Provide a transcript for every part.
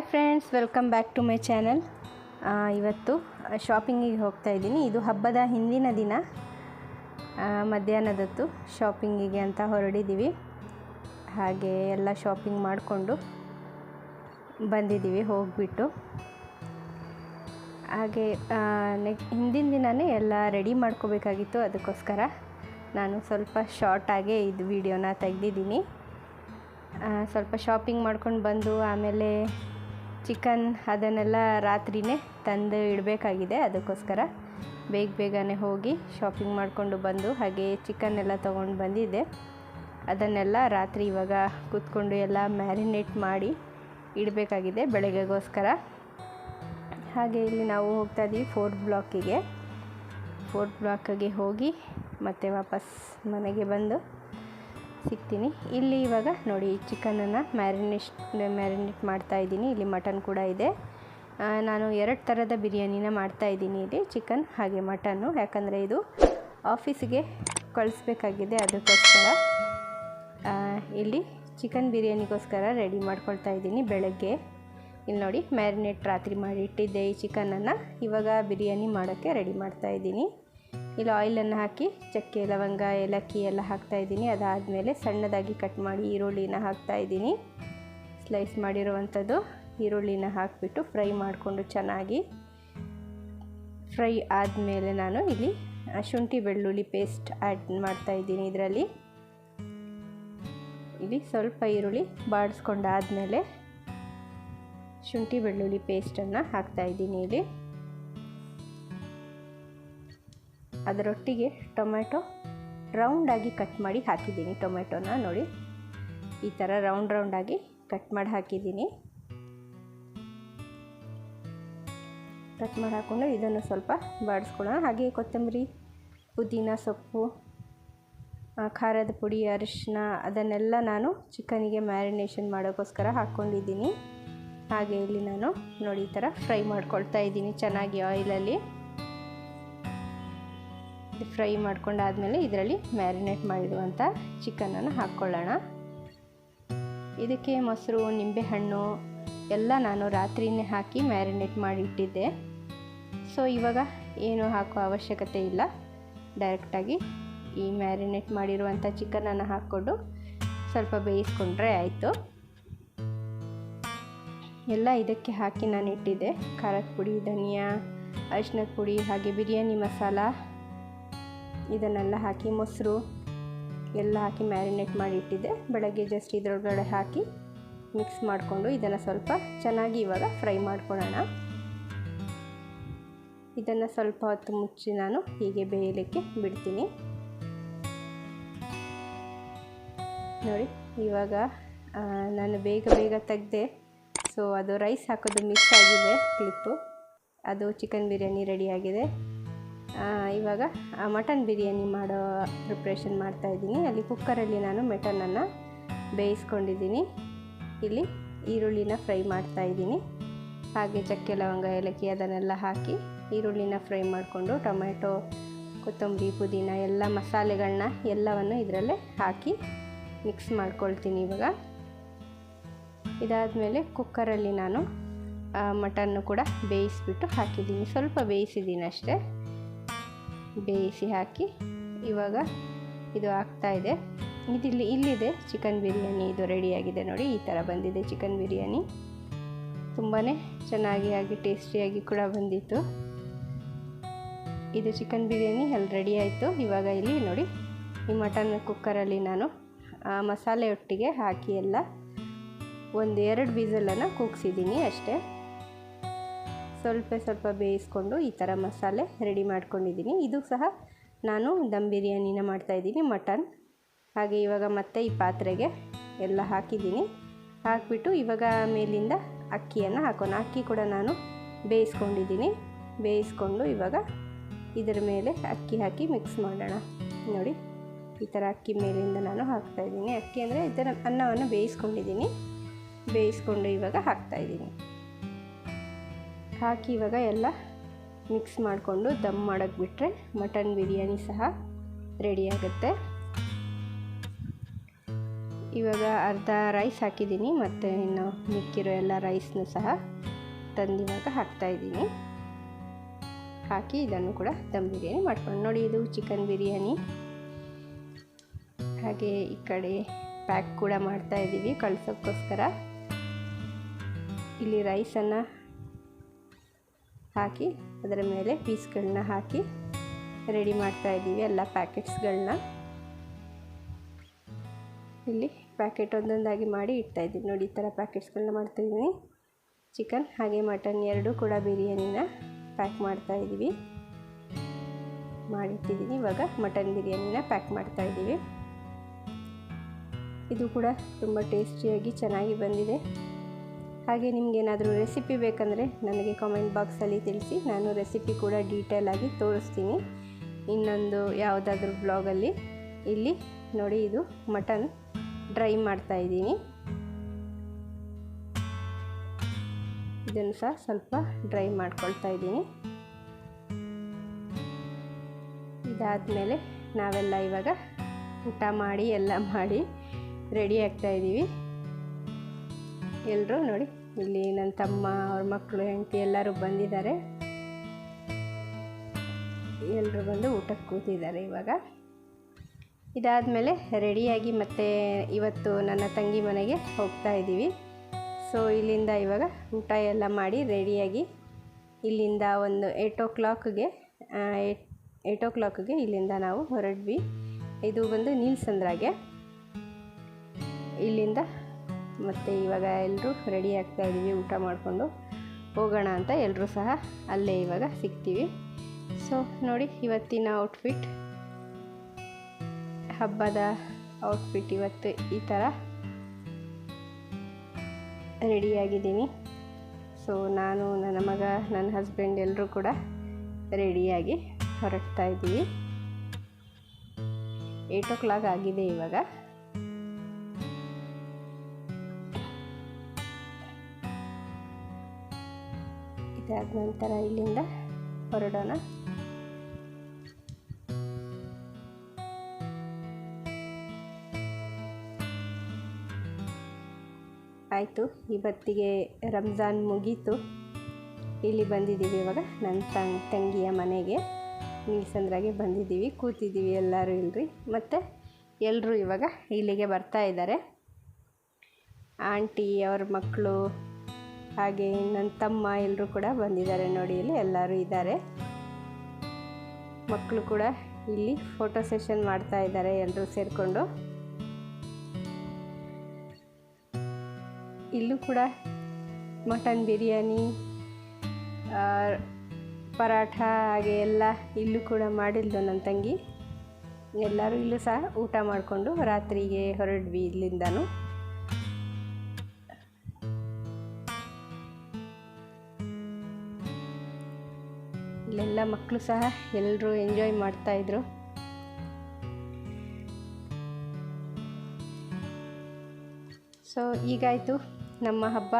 Hi friends, welcome back to my channel. ಇವತ್ತು ಶಾಪಿಂಗಿಗೆ ಹೋಗ್ತಾ ಇದ್ದೀನಿ. ಇದು ಹಬ್ಬದ ಹಿಂದಿನ ದಿನ. ಮಧ್ಯಾಹ್ನದತ್ತು ಶಾಪಿಂಗಿಗೆ ಅಂತ ಹೊರಡಿದ್ದೀವಿ. ಹಾಗೆ ಎಲ್ಲ ಶಾಪಿಂಗ್ ಮಾಡಿಕೊಂಡು ಬಂದಿದ್ದೀವಿ, ಹೋಗಿಬಿಟ್ಟು. ಹಾಗೆ ನೆಕ್ ಹಿಂದಿನ ದಿನವೇ ಎಲ್ಲ ರೆಡಿ ಮಾಡ್ಕೋಬೇಕಾಗಿತ್ತು. ಅದಕ್ಕೋಸ್ಕರ ನಾನು ಸ್ವಲ್ಪ ಶಾರ್ಟಾಗೇ ಇದು ವಿಡಿಯೋನ ತೆಗೆದಿದ್ದೀನಿ. ಸ್ವಲ್ಪ ಶಾಪಿಂಗ್ ಮಾಡ್ಕೊಂಡು ಬಂದು ಆಮೇಲೆ ಚಿಕನ್ ಅದನ್ನೆಲ್ಲ ರಾತ್ರಿಯೇ ತಂದು ಇಡಬೇಕಾಗಿದೆ, ಅದಕ್ಕೋಸ್ಕರ ಬೇಗ ಬೇಗನೆ ಹೋಗಿ ಶಾಪಿಂಗ್ ಮಾಡಿಕೊಂಡು ಬಂದು ಹಾಗೆ ಚಿಕನ್ ಎಲ್ಲ ತೊಗೊಂಡು ಬಂದಿದ್ದೆ. ಅದನ್ನೆಲ್ಲ ರಾತ್ರಿ ಇವಾಗ ಕೂತ್ಕೊಂಡು ಎಲ್ಲ ಮ್ಯಾರಿನೇಟ್ ಮಾಡಿ ಇಡಬೇಕಾಗಿದೆ ಬೆಳಗ್ಗೆಗೋಸ್ಕರ. ಹಾಗೆ ಇಲ್ಲಿ ನಾವು ಹೋಗ್ತಾ ಇದ್ದೀವಿ ಫೋರ್ತ್ ಬ್ಲಾಕಿಗೆ ಫೋರ್ತ್ ಬ್ಲಾಕಿಗೆ ಹೋಗಿ ಮತ್ತೆ ವಾಪಸ್ ಮನೆಗೆ ಬಂದು ಸಿಗ್ತೀನಿ. ಇಲ್ಲಿ ಇವಾಗ ನೋಡಿ ಚಿಕನನ್ನು ಮ್ಯಾರಿನೇಷ್ ಮ್ಯಾರಿನೇಟ್ ಮಾಡ್ತಾ ಇದ್ದೀನಿ. ಇಲ್ಲಿ ಮಟನ್ ಕೂಡ ಇದೆ. ನಾನು ಎರಡು ಥರದ ಬಿರಿಯಾನಿನ ಮಾಡ್ತಾ ಇದ್ದೀನಿ ಇಲ್ಲಿ ಚಿಕನ್ ಹಾಗೆ ಮಟನ್ನು ಯಾಕಂದರೆ ಇದು ಆಫೀಸಿಗೆ ಕಳಿಸ್ಬೇಕಾಗಿದೆ ಅದಕ್ಕೋಸ್ಕರ. ಇಲ್ಲಿ ಚಿಕನ್ ಬಿರಿಯಾನಿಗೋಸ್ಕರ ರೆಡಿ ಮಾಡ್ಕೊಳ್ತಾ ಇದ್ದೀನಿ ಬೆಳಗ್ಗೆ. ಇಲ್ಲಿ ನೋಡಿ ಮ್ಯಾರಿನೇಟ್ ರಾತ್ರಿ ಮಾಡಿ ಇಟ್ಟಿದ್ದೆ ಈ ಚಿಕನನ್ನು ಇವಾಗ ಬಿರಿಯಾನಿ ಮಾಡೋಕ್ಕೆ ರೆಡಿ ಮಾಡ್ತಾ ಇದ್ದೀನಿ. ಇಲ್ಲಿ ಆಯಿಲನ್ನು ಹಾಕಿ, ಚಕ್ಕೆ, ಲವಂಗ, ಏಲಕ್ಕಿ ಎಲ್ಲ ಹಾಕ್ತಾ ಇದ್ದೀನಿ. ಅದಾದಮೇಲೆ ಸಣ್ಣದಾಗಿ ಕಟ್ ಮಾಡಿ ಈರುಳ್ಳಿನ ಹಾಕ್ತಾ ಇದ್ದೀನಿ. ಸ್ಲೈಸ್ ಮಾಡಿರುವಂಥದ್ದು ಈರುಳ್ಳಿನ ಹಾಕಿಬಿಟ್ಟು ಫ್ರೈ ಮಾಡಿಕೊಂಡು ಚೆನ್ನಾಗಿ. ಫ್ರೈ ಆದಮೇಲೆ ನಾನು ಇಲ್ಲಿ ಶುಂಠಿ ಬೆಳ್ಳುಳ್ಳಿ ಪೇಸ್ಟ್ ಆ್ಯಡ್ ಮಾಡ್ತಾ ಇದ್ದೀನಿ ಇದರಲ್ಲಿ. ಇಲ್ಲಿ ಸ್ವಲ್ಪ ಈರುಳ್ಳಿ ಬಾಡಿಸ್ಕೊಂಡಾದಮೇಲೆ ಶುಂಠಿ ಬೆಳ್ಳುಳ್ಳಿ ಪೇಸ್ಟನ್ನು ಹಾಕ್ತಾಯಿದ್ದೀನಿ ಇಲ್ಲಿ. ಅದರೊಟ್ಟಿಗೆ ಟೊಮೆಟೊ ರೌಂಡಾಗಿ ಕಟ್ ಮಾಡಿ ಹಾಕಿದ್ದೀನಿ. ಟೊಮೆಟೊನ ನೋಡಿ, ಈ ಥರ ರೌಂಡ್ ರೌಂಡಾಗಿ ಕಟ್ ಮಾಡಿ ಹಾಕಿದ್ದೀನಿ. ಕಟ್ ಮಾಡಿ ಹಾಕ್ಕೊಂಡು ಇದನ್ನು ಸ್ವಲ್ಪ ಬಾಡಿಸ್ಕೊಳ್ಳೋಣ. ಹಾಗೆ ಕೊತ್ತಂಬರಿ, ಪುದೀನ, ಸೊಪ್ಪು ಖಾರದ ಪುಡಿ, ಅರಿಶಿನ, ಅದನ್ನೆಲ್ಲ ನಾನು ಚಿಕನಿಗೆ ಮ್ಯಾರಿನೇಷನ್ ಮಾಡೋಕ್ಕೋಸ್ಕರ ಹಾಕ್ಕೊಂಡಿದ್ದೀನಿ. ಹಾಗೆ ಇಲ್ಲಿ ನಾನು ನೋಡಿ, ಈ ಥರ ಫ್ರೈ ಮಾಡ್ಕೊಳ್ತಾ ಇದ್ದೀನಿ ಚೆನ್ನಾಗಿ ಆಯಿಲಲ್ಲಿ. ಫ್ರೈ ಮಾಡ್ಕೊಂಡಾದಮೇಲೆ ಇದರಲ್ಲಿ ಮ್ಯಾರಿನೇಟ್ ಮಾಡಿರುವಂಥ ಚಿಕನನ್ನು ಹಾಕ್ಕೊಳ್ಳೋಣ. ಇದಕ್ಕೆ ಮೊಸರು, ನಿಂಬೆಹಣ್ಣು ಎಲ್ಲ ನಾನು ರಾತ್ರಿನೇ ಹಾಕಿ ಮ್ಯಾರಿನೇಟ್ ಮಾಡಿ ಇಟ್ಟಿದ್ದೆ ಸೊ, ಇವಾಗ ಏನು ಹಾಕೋ ಅವಶ್ಯಕತೆ ಇಲ್ಲ. ಡೈರೆಕ್ಟಾಗಿ ಈ ಮ್ಯಾರಿನೇಟ್ ಮಾಡಿರುವಂಥ ಚಿಕನನ್ನು ಹಾಕ್ಕೊಂಡು ಸ್ವಲ್ಪ ಬೇಯಿಸ್ಕೊಂಡ್ರೆ ಆಯಿತು. ಎಲ್ಲ ಇದಕ್ಕೆ ಹಾಕಿ ನಾನು ಇಟ್ಟಿದ್ದೆ ಖಾರದ ಪುಡಿ, ಧನಿಯಾ ಅರಿಶಿನದ ಪುಡಿ ಹಾಗೆ ಬಿರಿಯಾನಿ ಮಸಾಲ. ಇದನ್ನೆಲ್ಲ ಹಾಕಿ ಮೊಸರು ಎಲ್ಲ ಹಾಕಿ ಮ್ಯಾರಿನೇಟ್ ಮಾಡಿ ಇಟ್ಟಿದ್ದೆ. ಬೆಳಗ್ಗೆ ಜಸ್ಟ್ ಇದರೊಳಗಡೆ ಹಾಕಿ ಮಿಕ್ಸ್ ಮಾಡಿಕೊಂಡು ಇದನ್ನು ಸ್ವಲ್ಪ ಚೆನ್ನಾಗಿ ಇವಾಗ ಫ್ರೈ ಮಾಡ್ಕೊಳ್ಳೋಣ. ಇದನ್ನು ಸ್ವಲ್ಪ ಹೊತ್ತು ಮುಚ್ಚಿ ನಾನು ಹೀಗೆ ಬೇಯಲಿಕ್ಕೆ ಬಿಡ್ತೀನಿ. ನೋಡಿ, ಇವಾಗ ನಾನು ಬೇಗ ಬೇಗ ತೆಗೆದೆ ಸೊ ಅದು ರೈಸ್ ಹಾಕೋದು ಮಿಕ್ಸ್ ಆಗಿದೆ ಕ್ಲಿಪ್ಪು ಅದು ಚಿಕನ್ ಬಿರಿಯಾನಿ ರೆಡಿಯಾಗಿದೆ ಇವಾಗ ಮಟನ್ ಬಿರಿಯಾನಿ ಮಾಡೋ ಪ್ರಿಪ್ರೇಷನ್ ಮಾಡ್ತಾಯಿದ್ದೀನಿ ಅಲ್ಲಿ ಕುಕ್ಕರಲ್ಲಿ ನಾನು ಮಟನನ್ನು ಬೇಯಿಸ್ಕೊಂಡಿದ್ದೀನಿ. ಇಲ್ಲಿ ಈರುಳ್ಳಿನ ಫ್ರೈ ಮಾಡ್ತಾಯಿದ್ದೀನಿ ಹಾಗೆ ಚಕ್ಕೆ ಲವಂಗ, ಏಲಕ್ಕಿ ಅದನ್ನೆಲ್ಲ ಹಾಕಿ ಈರುಳ್ಳಿನ ಫ್ರೈ ಮಾಡಿಕೊಂಡು ಟೊಮೆಟೊ, ಕೊತ್ತಂಬರಿ, ಪುದೀನ ಎಲ್ಲ ಮಸಾಲೆಗಳನ್ನ ಎಲ್ಲವನ್ನು ಇದರಲ್ಲೇ ಹಾಕಿ ಮಿಕ್ಸ್ ಮಾಡ್ಕೊಳ್ತೀನಿ ಇವಾಗ. ಇದಾದಮೇಲೆ ಕುಕ್ಕರಲ್ಲಿ ನಾನು ಮಟನ್ನು ಕೂಡ ಬೇಯಿಸ್ಬಿಟ್ಟು ಹಾಕಿದ್ದೀನಿ. ಸ್ವಲ್ಪ ಬೇಯಿಸಿದ್ದೀನಿ ಅಷ್ಟೇ. ಬೇಯಿಸಿ ಹಾಕಿ ಇವಾಗ ಇದು ಆಗ್ತಾ ಇದೆ. ಇದಿಲ್ಲಿ ಇಲ್ಲಿದೆ ಚಿಕನ್ ಬಿರಿಯಾನಿ. ಇದು ರೆಡಿಯಾಗಿದೆ ನೋಡಿ, ಈ ಥರ ಬಂದಿದೆ ಚಿಕನ್ ಬಿರಿಯಾನಿ. ತುಂಬಾ ಚೆನ್ನಾಗಿ ಆಗಿ ಟೇಸ್ಟಿಯಾಗಿ ಕೂಡ ಬಂದಿತ್ತು. ಇದು ಚಿಕನ್ ಬಿರಿಯಾನಿ ಅಲ್ಲಿ ರೆಡಿ ಆಯಿತು. ಇವಾಗ ಇಲ್ಲಿ ನೋಡಿ, ಈ ಮಟನ್ ಕುಕ್ಕರಲ್ಲಿ ನಾನು ಮಸಾಲೆ ಒಟ್ಟಿಗೆ ಹಾಕಿ ಎಲ್ಲ ಒಂದು ಎರಡು ಬೀಸಲನ್ನು ಕೂಗ್ಸಿದ್ದೀನಿ ಅಷ್ಟೇ. ಸ್ವಲ್ಪ ಸ್ವಲ್ಪ ಬೇಯಿಸ್ಕೊಂಡು ಈ ಥರ ಮಸಾಲೆ ರೆಡಿ ಮಾಡ್ಕೊಂಡಿದ್ದೀನಿ. ಇದು ಸಹ ನಾನು ದಮ್ ಬಿರಿಯಾನಿನ ಮಾಡ್ತಾಯಿದ್ದೀನಿ ಮಟನ್. ಹಾಗೆ ಇವಾಗ ಮತ್ತೆ ಈ ಪಾತ್ರೆಗೆ ಎಲ್ಲ ಹಾಕಿದ್ದೀನಿ. ಹಾಕಿಬಿಟ್ಟು ಇವಾಗ ಮೇಲಿಂದ ಅಕ್ಕಿಯನ್ನು ಹಾಕೋಣ. ಅಕ್ಕಿ ಕೂಡ ನಾನು ಬೇಯಿಸ್ಕೊಂಡಿದ್ದೀನಿ. ಬೇಯಿಸ್ಕೊಂಡು ಇವಾಗ ಇದರ ಮೇಲೆ ಅಕ್ಕಿ ಹಾಕಿ ಮಿಕ್ಸ್ ಮಾಡೋಣ. ನೋಡಿ, ಈ ಥರ ಅಕ್ಕಿ ಮೇಲಿಂದ ನಾನು ಹಾಕ್ತಾಯಿದ್ದೀನಿ ಅಕ್ಕಿ ಅಂದರೆ ಇದರ ಅನ್ನವನ್ನು ಬೇಯಿಸ್ಕೊಂಡಿದ್ದೀನಿ. ಬೇಯಿಸ್ಕೊಂಡು ಇವಾಗ ಹಾಕ್ತಾಯಿದ್ದೀನಿ ಹಾಕಿ ಇವಾಗ ಎಲ್ಲ ಮಿಕ್ಸ್ ಮಾಡಿಕೊಂಡು ದಮ್ ಮಾಡೋಕ್ಕೆ ಬಿಟ್ಟರೆ ಮಟನ್ ಬಿರಿಯಾನಿ ಸಹ ರೆಡಿಯಾಗುತ್ತೆ ಇವಾಗ ಅರ್ಧ ರೈಸ್ ಹಾಕಿದ್ದೀನಿ ಮತ್ತು ಇನ್ನು ಮಿಕ್ಕಿರೋ ಎಲ್ಲ ರೈಸ್ನೂ ಸಹ ತಂದಿವಾಗ ಹಾಕ್ತಾಯಿದ್ದೀನಿ ಹಾಕಿ ಇದನ್ನು ಕೂಡ ದಮ್ ಬಿರಿಯಾನಿ ಮಾಡ್ಕೊಂಡು ನೋಡಿ ಇದು ಚಿಕನ್ ಬಿರಿಯಾನಿ. ಹಾಗೆ ಈ ಕಡೆ ಪ್ಯಾಕ್ ಕೂಡ ಮಾಡ್ತಾ ಇದ್ದೀವಿ ಕಳ್ಸೋಕ್ಕೋಸ್ಕರ. ಇಲ್ಲಿ ರೈಸನ್ನು ಹಾಕಿ ಅದರ ಮೇಲೆ ಪೀಸ್ಗಳನ್ನ ಹಾಕಿ ರೆಡಿ ಮಾಡ್ತಾ ಇದ್ದೀವಿ ಎಲ್ಲ ಪ್ಯಾಕೆಟ್ಸ್ಗಳನ್ನ. ಇಲ್ಲಿ ಪ್ಯಾಕೆಟ್ ಒಂದೊಂದಾಗಿ ಮಾಡಿ ಇಡ್ತಾ ಇದ್ದೀನಿ ನೋಡಿ, ಈ ಥರ ಪ್ಯಾಕೆಟ್ಸ್ಗಳನ್ನ ಮಾಡ್ತಾಯಿದ್ದೀನಿ ಚಿಕನ್ ಹಾಗೆ ಮಟನ್ ಎರಡೂ ಕೂಡ ಬಿರಿಯಾನಿನ ಪ್ಯಾಕ್ ಮಾಡ್ತಾ ಇದ್ದೀವಿ. ಮಾಡಿಟ್ಟಿದ್ದೀನಿ. ಇವಾಗ ಮಟನ್ ಬಿರಿಯಾನಿನ ಪ್ಯಾಕ್ ಮಾಡ್ತಾ ಇದ್ದೀವಿ. ಇದು ಕೂಡ ತುಂಬ ಟೇಸ್ಟಿಯಾಗಿ ಚೆನ್ನಾಗಿ ಬಂದಿದೆ. ಹಾಗೆ ನಿಮಗೇನಾದರೂ ರೆಸಿಪಿ ಬೇಕಂದರೆ ನನಗೆ ಕಾಮೆಂಟ್ ಬಾಕ್ಸಲ್ಲಿ ತಿಳಿಸಿ. ನಾನು ರೆಸಿಪಿ ಕೂಡ ಡೀಟೇಲಾಗಿ ತೋರಿಸ್ತೀನಿ. ಇನ್ನೊಂದು ಯಾವುದಾದ್ರೂ ಬ್ಲಾಗಲ್ಲಿ ಇಲ್ಲಿ ನೋಡಿ, ಇದು ಮಟನ್ ಡ್ರೈ ಮಾಡ್ತಾ ಇದ್ದೀನಿ. ಇದನ್ನು ಸಹ ಸ್ವಲ್ಪ ಡ್ರೈ ಮಾಡ್ಕೊಳ್ತಾ ಇದ್ದೀನಿ. ಇದಾದಮೇಲೆ ನಾವೆಲ್ಲ ಇವಾಗ ಊಟ ಮಾಡಿ, ಎಲ್ಲ ಮಾಡಿ ರೆಡಿ ಆಗ್ತಾ ಇದ್ದೀವಿ. ಎಲ್ಲರೂ ನೋಡಿ, ಇಲ್ಲಿ ನನ್ನ ತಮ್ಮ, ಅವ್ರ ಮಕ್ಕಳು ಹೆಂಡತಿ ಎಲ್ಲರೂ ಬಂದಿದ್ದಾರೆ. ಎಲ್ಲರೂ ಬಂದು ಊಟಕ್ಕೆ ಕೂತಿದ್ದಾರೆ ಇವಾಗ. ಇದಾದಮೇಲೆ ರೆಡಿಯಾಗಿ ಮತ್ತೆ ಇವತ್ತು ನನ್ನ ತಂಗಿ ಮನೆಗೆ ಹೋಗ್ತಾ ಇದ್ದೀವಿ. ಸೊ ಇಲ್ಲಿಂದ ಇವಾಗ ಊಟ ಎಲ್ಲ ಮಾಡಿ ರೆಡಿಯಾಗಿ ಇಲ್ಲಿಂದ ಒಂದು ಏಯ್ಟ್ ಓ ಕ್ಲಾಕ್ಗೆ ಏಟ್ ಏಯ್ಟ್ ಓ ಕ್ಲಾಕ್ಗೆ ಇಲ್ಲಿಂದ ನಾವು ಹೊರಡ್ವಿ ಇದು ಬಂದು ನೀಲ್ಸಂದ್ರಾಗೆ. ಇಲ್ಲಿಂದ ಮತ್ತು ಇವಾಗ ಎಲ್ಲರೂ ರೆಡಿ ಆಗ್ತಾ ಇದ್ದೀವಿ ಊಟ ಮಾಡಿಕೊಂಡು ಹೋಗೋಣ ಅಂತ ಎಲ್ಲರೂ ಸಹ ಅಲ್ಲೇ ಇವಾಗ ಸಿಗ್ತೀವಿ. ಸೊ ನೋಡಿ ಇವತ್ತಿನ ಔಟ್ಫಿಟ್ ಹಬ್ಬದ ಔಟ್ಫಿಟ್ ಇವತ್ತು ಈ ಥರ ರೆಡಿಯಾಗಿದ್ದೀನಿ ಸೊ ನಾನು, ನನ್ನ ಮಗ, ನನ್ನ ಹಸ್ಬೆಂಡ್ ಎಲ್ಲರೂ ಕೂಡ ರೆಡಿಯಾಗಿ ಹೊರಡ್ತಾ ಇದ್ದೀವಿ ಏಯ್ಟ್ ಓ ಕ್ಲಾಕ್ ಆಗಿದೆ ಇವಾಗ. ಇದಾದ ನಂತರ ಇಲ್ಲಿಂದ ಹೊರಡೋಣ. ಆಯಿತು ಇವತ್ತಿಗೆ ರಂಜಾನ್ ಮುಗೀತು. ಇಲ್ಲಿ ಬಂದಿದ್ದೀವಿ ಇವಾಗ ನನ್ನ ತಂಗ್, ತಂಗಿಯ ಮನೆಗೆ. ನೀಲ್ಸಂದ್ರಾಗೆ ಬಂದಿದ್ದೀವಿ, ಕೂತಿದ್ದೀವಿ ಎಲ್ಲರೂ ಇಲ್ರಿ. ಮತ್ತು ಎಲ್ಲರೂ ಇವಾಗ ಇಲ್ಲಿಗೆ ಬರ್ತಾ ಇದ್ದಾರೆ. ಆಂಟಿ, ಅವ್ರ ಮಕ್ಕಳು ಹಾಗೆ ನನ್ನ ತಮ್ಮ ಎಲ್ಲರೂ ಕೂಡ ಬಂದಿದ್ದಾರೆ ನೋಡಿ, ಇಲ್ಲಿ ಎಲ್ಲರೂ ಇದ್ದಾರೆ. ಮಕ್ಕಳು ಕೂಡ ಇಲ್ಲಿ ಫೋಟೋ ಸೆಷನ್ ಮಾಡ್ತಾ ಇದ್ದಾರೆ ಎಲ್ಲರೂ ಸೇರಿಕೊಂಡು. ಇಲ್ಲೂ ಕೂಡ ಮಟನ್ ಬಿರಿಯಾನಿ ಪರಾಠ ಹಾಗೆ ಎಲ್ಲ ಇಲ್ಲೂ ಕೂಡ ಮಾಡಿದ್ಲು ನನ್ನ ತಂಗಿ. ಎಲ್ಲರೂ ಇಲ್ಲೂ ಸಹ ಊಟ ಮಾಡಿಕೊಂಡು ರಾತ್ರಿಗೆ ಹೊರಡ್ವಿ ಇಲ್ಲಿಂದನೂ. ಇಲ್ಲೆಲ್ಲ ಮಕ್ಕಳು ಸಹ ಎಲ್ಲರೂ ಎಂಜಾಯ್ ಮಾಡ್ತಾಯಿದ್ರು ಸೊ ಈಗಾಯಿತು ನಮ್ಮ ಹಬ್ಬ.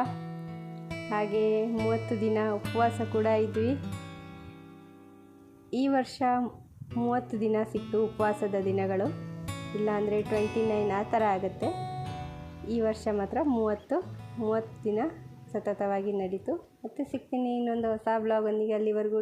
ಹಾಗೆ ಮೂವತ್ತು ದಿನ ಉಪವಾಸ ಕೂಡ ಇದ್ವಿ. ಈ ವರ್ಷ ಮೂವತ್ತು ದಿನ ಸಿಕ್ತು ಉಪವಾಸದ ದಿನಗಳು. ಇಲ್ಲಾಂದರೆ ಟ್ವೆಂಟಿ ನೈನ್ ಆ ಥರ ಆಗುತ್ತೆ. ಈ ವರ್ಷ ಮಾತ್ರ ಮೂವತ್ತು ಮೂವತ್ತು ದಿನ ಸತತವಾಗಿ ನಡೀತು. ಮತ್ತು ಸಿಗ್ತೀನಿ ಇನ್ನೊಂದು ಹೊಸ ಬ್ಲಾಗೊಂದಿಗೆ ಅಲ್ಲಿವರೆಗೂ.